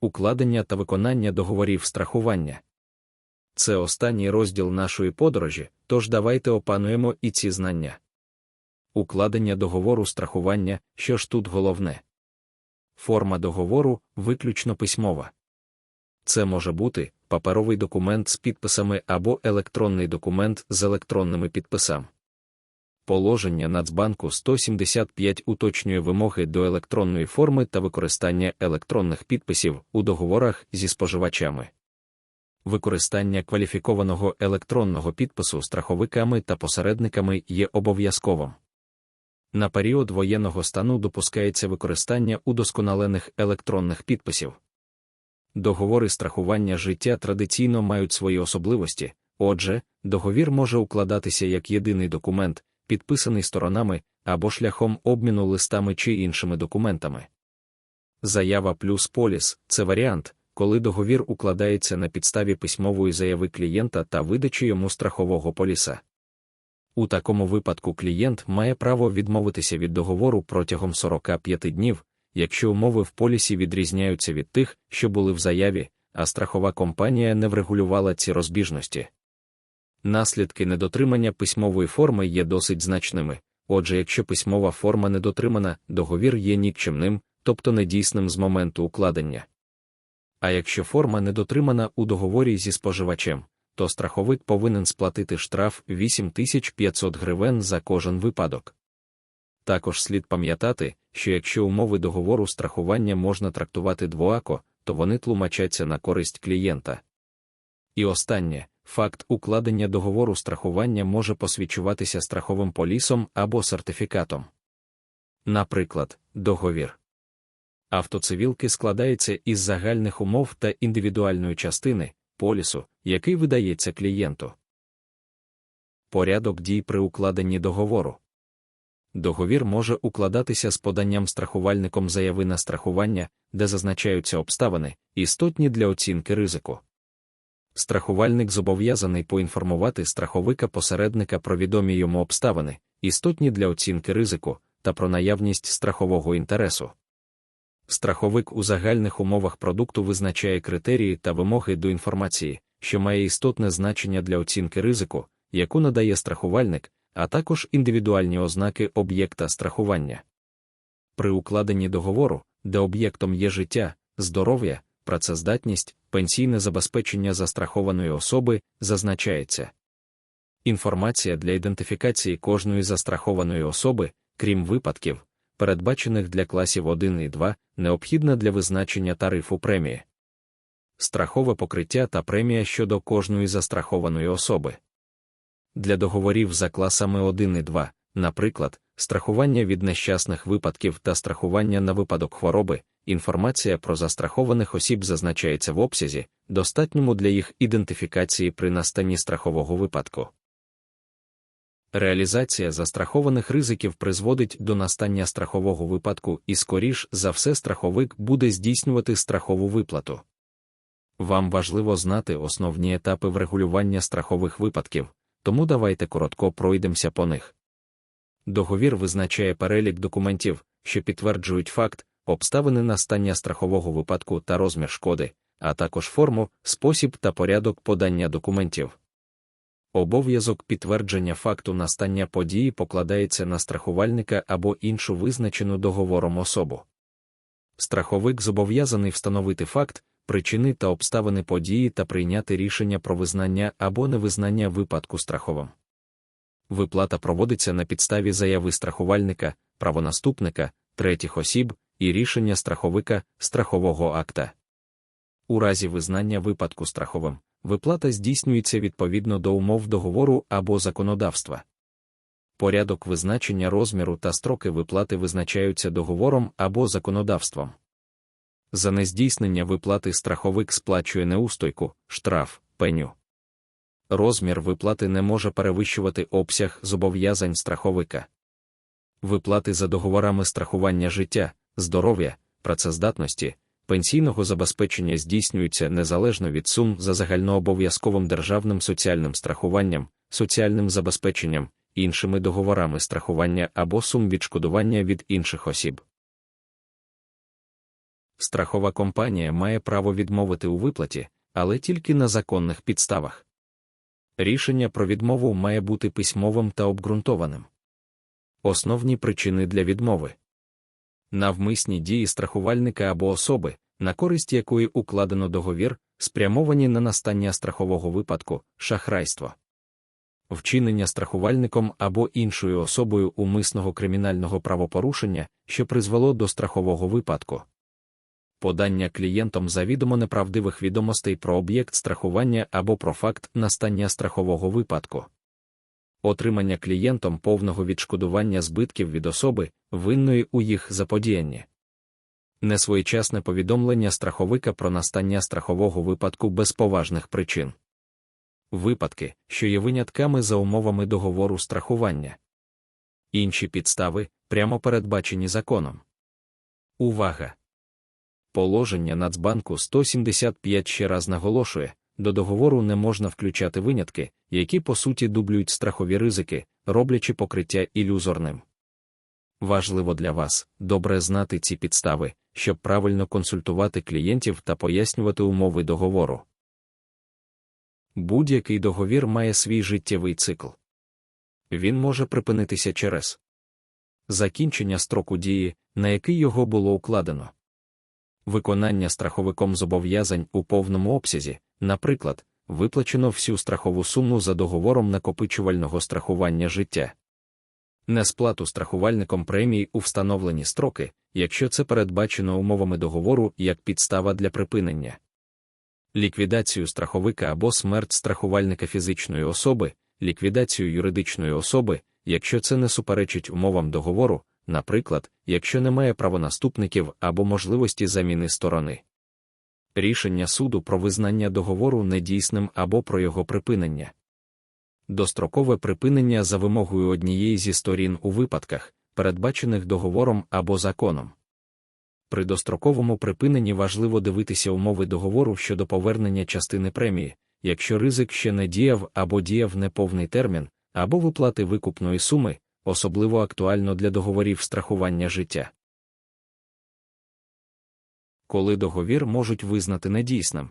Укладення та виконання договорів страхування. Це останній розділ нашої подорожі, тож давайте опануємо і ці знання. Укладення договору страхування, що ж тут головне. Форма договору виключно письмова. Це може бути паперовий документ з підписами або електронний документ з електронними підписами. Положення Нацбанку 175 уточнює вимоги до електронної форми та використання електронних підписів у договорах зі споживачами. Використання кваліфікованого електронного підпису страховиками та посередниками є обов'язковим. На період воєнного стану допускається використання удосконалених електронних підписів. Договори страхування життя традиційно мають свої особливості, отже, договір може укладатися як єдиний документ, підписаний сторонами або шляхом обміну листами чи іншими документами. Заява плюс поліс це варіант, коли договір укладається на підставі письмової заяви клієнта та видачі йому страхового поліса. У такому випадку клієнт має право відмовитися від договору протягом 45 днів, якщо умови в полісі відрізняються від тих, що були в заяві, а страхова компанія не врегулювала ці розбіжності. Наслідки недотримання письмової форми є досить значними, отже, якщо письмова форма недотримана, договір є нікчемним, тобто недійсним з моменту укладення. А якщо форма недотримана у договорі зі споживачем, то страховик повинен сплатити штраф 8500 гривень за кожен випадок. Також слід пам'ятати, що якщо умови договору страхування можна трактувати двоако, то вони тлумачаться на користь клієнта. І останнє факт укладення договору страхування може посвідчуватися страховим полісом або сертифікатом. Наприклад, договір автоцивілки складається із загальних умов та індивідуальної частини полісу, який видається клієнту. Порядок дій при укладенні договору. Договір може укладатися з поданням страхувальником заяви на страхування, де зазначаються обставини, істотні для оцінки ризику. Страхувальник зобов'язаний поінформувати страховика посередника про відомі йому обставини, істотні для оцінки ризику та про наявність страхового інтересу. Страховик у загальних умовах продукту визначає критерії та вимоги до інформації, що має істотне значення для оцінки ризику, яку надає страхувальник, а також індивідуальні ознаки об'єкта страхування. При укладенні договору, де об'єктом є життя, здоров'я, працездатність, пенсійне забезпечення застрахованої особи, зазначається. Інформація для ідентифікації кожної застрахованої особи, крім випадків, передбачених для класів 1 і 2, необхідна для визначення тарифу премії. Страхове покриття та премія щодо кожної застрахованої особи. Для договорів за класами 1 і 2, наприклад, страхування від нещасних випадків та страхування на випадок хвороби, інформація про застрахованих осіб зазначається в обсязі, достатньому для їх ідентифікації при настанні страхового випадку. Реалізація застрахованих ризиків призводить до настання страхового випадку і, скоріш за все, страховик буде здійснювати страхову виплату. Вам важливо знати основні етапи врегулювання страхових випадків, тому давайте коротко пройдемося по них. Договір визначає перелік документів, що підтверджують факт, обставини настання страхового випадку та розмір шкоди, а також форму, спосіб та порядок подання документів. Обов'язок підтвердження факту настання події покладається на страхувальника або іншу визначену договором особу. Страховик зобов'язаний встановити факт, причини та обставини події та прийняти рішення про визнання або невизнання випадку страховим. Виплата проводиться на підставі заяви страхувальника, правонаступника, третіх осіб і рішення страховика страхового акта. У разі визнання випадку страховим, виплата здійснюється відповідно до умов договору або законодавства. Порядок визначення розміру та строки виплати визначаються договором або законодавством. За нездійснення виплати страховик сплачує неустойку, штраф, пеню. Розмір виплати не може перевищувати обсяг зобов'язань страховика. Виплати за договорами страхування життя, здоров'я, працездатності, пенсійного забезпечення здійснюються незалежно від сум за загальнообов'язковим державним соціальним страхуванням, соціальним забезпеченням, іншими договорами страхування або сум відшкодування від інших осіб. Страхова компанія має право відмовити у виплаті, але тільки на законних підставах. Рішення про відмову має бути письмовим та обґрунтованим. Основні причини для відмови навмисні дії страхувальника або особи, на користь якої укладено договір, спрямовані на настання страхового випадку, шахрайство, вчинення страхувальником або іншою особою умисного кримінального правопорушення, що призвело до страхового випадку. Подання клієнтом завідомо неправдивих відомостей про об'єкт страхування або про факт настання страхового випадку отримання клієнтом повного відшкодування збитків від особи, винної у їх заподіянні. Несвоєчасне повідомлення страховика про настання страхового випадку без поважних причин. Випадки, що є винятками за умовами договору страхування. Інші підстави прямо передбачені законом. Увага! Положення Нацбанку 175 ще раз наголошує, до договору не можна включати винятки, які по суті дублюють страхові ризики, роблячи покриття ілюзорним. Важливо для вас добре знати ці підстави, щоб правильно консультувати клієнтів та пояснювати умови договору. Будь-який договір має свій життєвий цикл. Він може припинитися через закінчення строку дії, на який його було укладено, виконання страховиком зобов'язань у повному обсязі, наприклад, виплачено всю страхову суму за договором накопичувального страхування життя. Несплату страхувальником премій у встановлені строки, якщо це передбачено умовами договору як підстава для припинення, ліквідацію страховика або смерть страхувальника фізичної особи, ліквідацію юридичної особи, якщо це не суперечить умовам договору, наприклад, якщо немає правонаступників або можливості заміни сторони рішення суду про визнання договору недійсним або про його припинення. Дострокове припинення за вимогою однієї зі сторін у випадках, передбачених договором або законом. При достроковому припиненні важливо дивитися умови договору щодо повернення частини премії, якщо ризик ще не діяв або діяв неповний термін, або виплати викупної суми, особливо актуально для договорів страхування життя коли договір можуть визнати недійсним.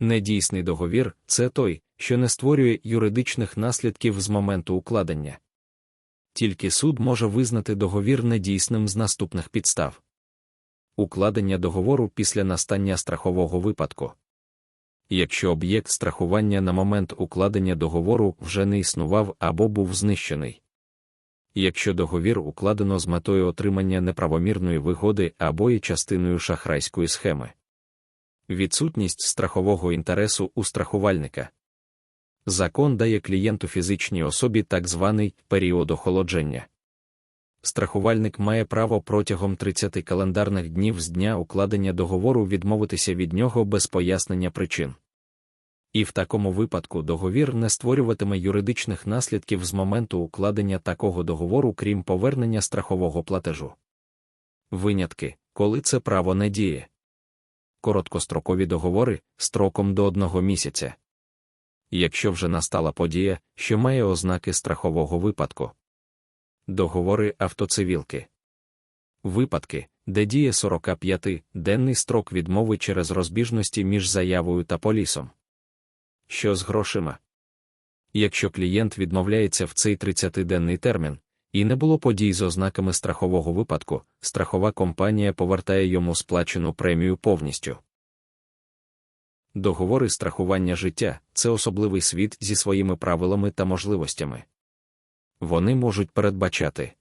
Недійсний договір це той, що не створює юридичних наслідків з моменту укладення. Тільки суд може визнати договір недійсним з наступних підстав. Укладення договору після настання страхового випадку. Якщо об'єкт страхування на момент укладення договору вже не існував або був знищений якщо договір укладено з метою отримання неправомірної вигоди або є частиною шахрайської схеми. Відсутність страхового інтересу у страхувальника. Закон дає клієнту фізичній особі так званий період охолодження. Страхувальник має право протягом 30 календарних днів з дня укладення договору відмовитися від нього без пояснення причин. І в такому випадку договір не створюватиме юридичних наслідків з моменту укладення такого договору, крім повернення страхового платежу. Винятки, коли це право не діє. Короткострокові договори строком до одного місяця. Якщо вже настала подія, що має ознаки страхового випадку. Договори автоцивілки. Випадки, де діє 45-денний строк відмови через розбіжності між заявою та полісом що з грошима. Якщо клієнт відмовляється в цей 30-денний термін, і не було подій з ознаками страхового випадку, страхова компанія повертає йому сплачену премію повністю. Договори страхування життя це особливий світ зі своїми правилами та можливостями. Вони можуть передбачати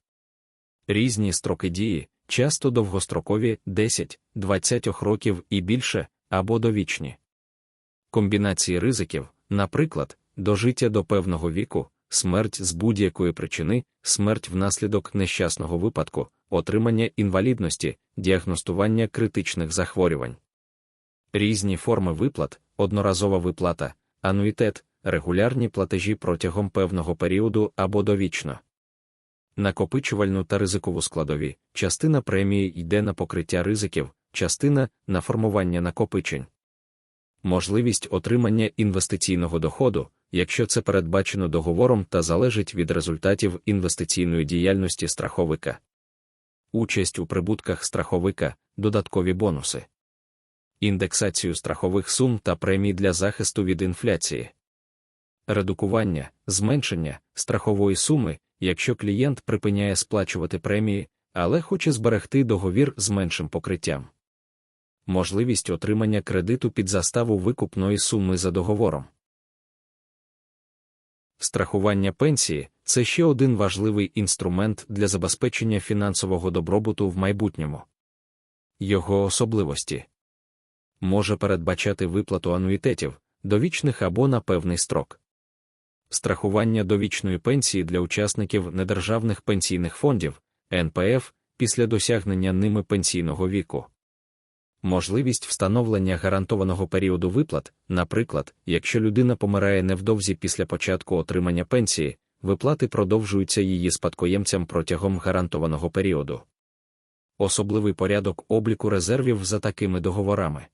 різні строки дії, часто довгострокові 10-20 років і більше, або довічні комбінації ризиків, наприклад, дожиття до певного віку, смерть з будь-якої причини, смерть внаслідок нещасного випадку, отримання інвалідності, діагностування критичних захворювань. Різні форми виплат, одноразова виплата, ануїтет, регулярні платежі протягом певного періоду або довічно. Накопичувальну та ризикову складові, частина премії йде на покриття ризиків, частина на формування накопичень можливість отримання інвестиційного доходу, якщо це передбачено договором та залежить від результатів інвестиційної діяльності страховика. Участь у прибутках страховика, додаткові бонуси, індексацію страхових сум та премій для захисту від інфляції, редукування, зменшення страхової суми, якщо клієнт припиняє сплачувати премії, але хоче зберегти договір з меншим покриттям. Можливість отримання кредиту під заставу викупної суми за договором. Страхування пенсії це ще один важливий інструмент для забезпечення фінансового добробуту в майбутньому. Його особливості може передбачати виплату ануїтетів, довічних або на певний строк. Страхування довічної пенсії для учасників недержавних пенсійних фондів НПФ після досягнення ними пенсійного віку. Можливість встановлення гарантованого періоду виплат, наприклад, якщо людина помирає невдовзі після початку отримання пенсії, виплати продовжуються її спадкоємцям протягом гарантованого періоду. Особливий порядок обліку резервів за такими договорами.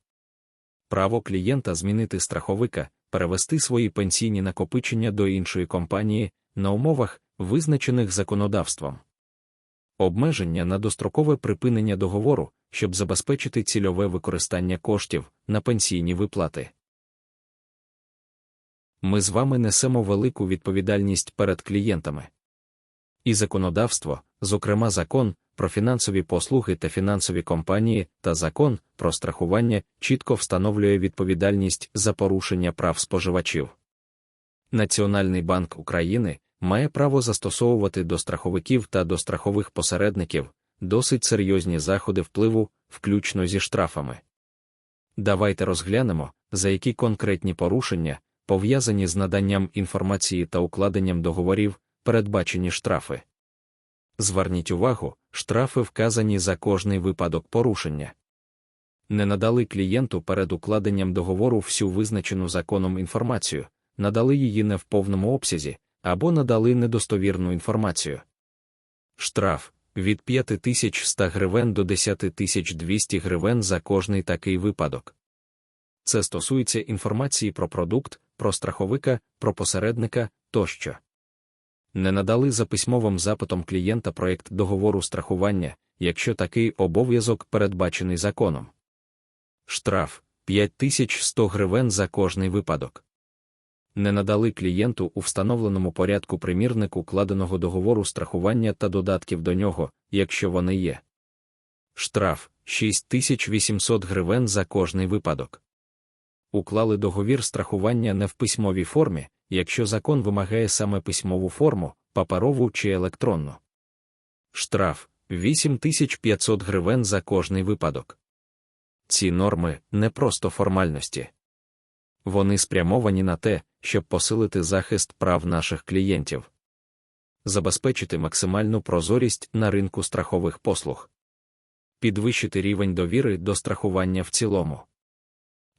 Право клієнта змінити страховика, перевести свої пенсійні накопичення до іншої компанії на умовах, визначених законодавством. Обмеження на дострокове припинення договору, щоб забезпечити цільове використання коштів на пенсійні виплати. Ми з вами несемо велику відповідальність перед клієнтами. І законодавство, зокрема закон про фінансові послуги та фінансові компанії та закон про страхування, чітко встановлює відповідальність за порушення прав споживачів. Національний банк України має право застосовувати до страховиків та до страхових посередників досить серйозні заходи впливу, включно зі штрафами. Давайте розглянемо, за які конкретні порушення, пов'язані з наданням інформації та укладенням договорів, передбачені штрафи. Зверніть увагу, штрафи вказані за кожний випадок порушення. Не надали клієнту перед укладенням договору всю визначену законом інформацію, надали її не в повному обсязі, або надали недостовірну інформацію. Штраф від 5100 гривень до 10200 гривень за кожний такий випадок. Це стосується інформації про продукт, про страховика, про посередника тощо. Не надали за письмовим запитом клієнта проєкт договору страхування, якщо такий обов'язок передбачений законом. Штраф 5100 гривень за кожний випадок не надали клієнту у встановленому порядку примірник укладеного договору страхування та додатків до нього, якщо вони є. Штраф 6800 гривень за кожний випадок. Уклали договір страхування не в письмовій формі, якщо закон вимагає саме письмову форму, паперову чи електронну. Штраф 8500 гривень за кожний випадок. Ці норми не просто формальності. Вони спрямовані на те, щоб посилити захист прав наших клієнтів, забезпечити максимальну прозорість на ринку страхових послуг, підвищити рівень довіри до страхування в цілому.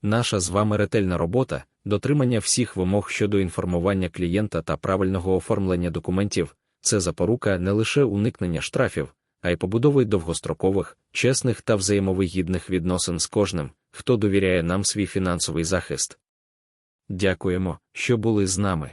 Наша з вами ретельна робота, дотримання всіх вимог щодо інформування клієнта та правильного оформлення документів це запорука не лише уникнення штрафів, а й побудови довгострокових, чесних та взаємовигідних відносин з кожним, хто довіряє нам свій фінансовий захист. Дякуємо, що були з нами.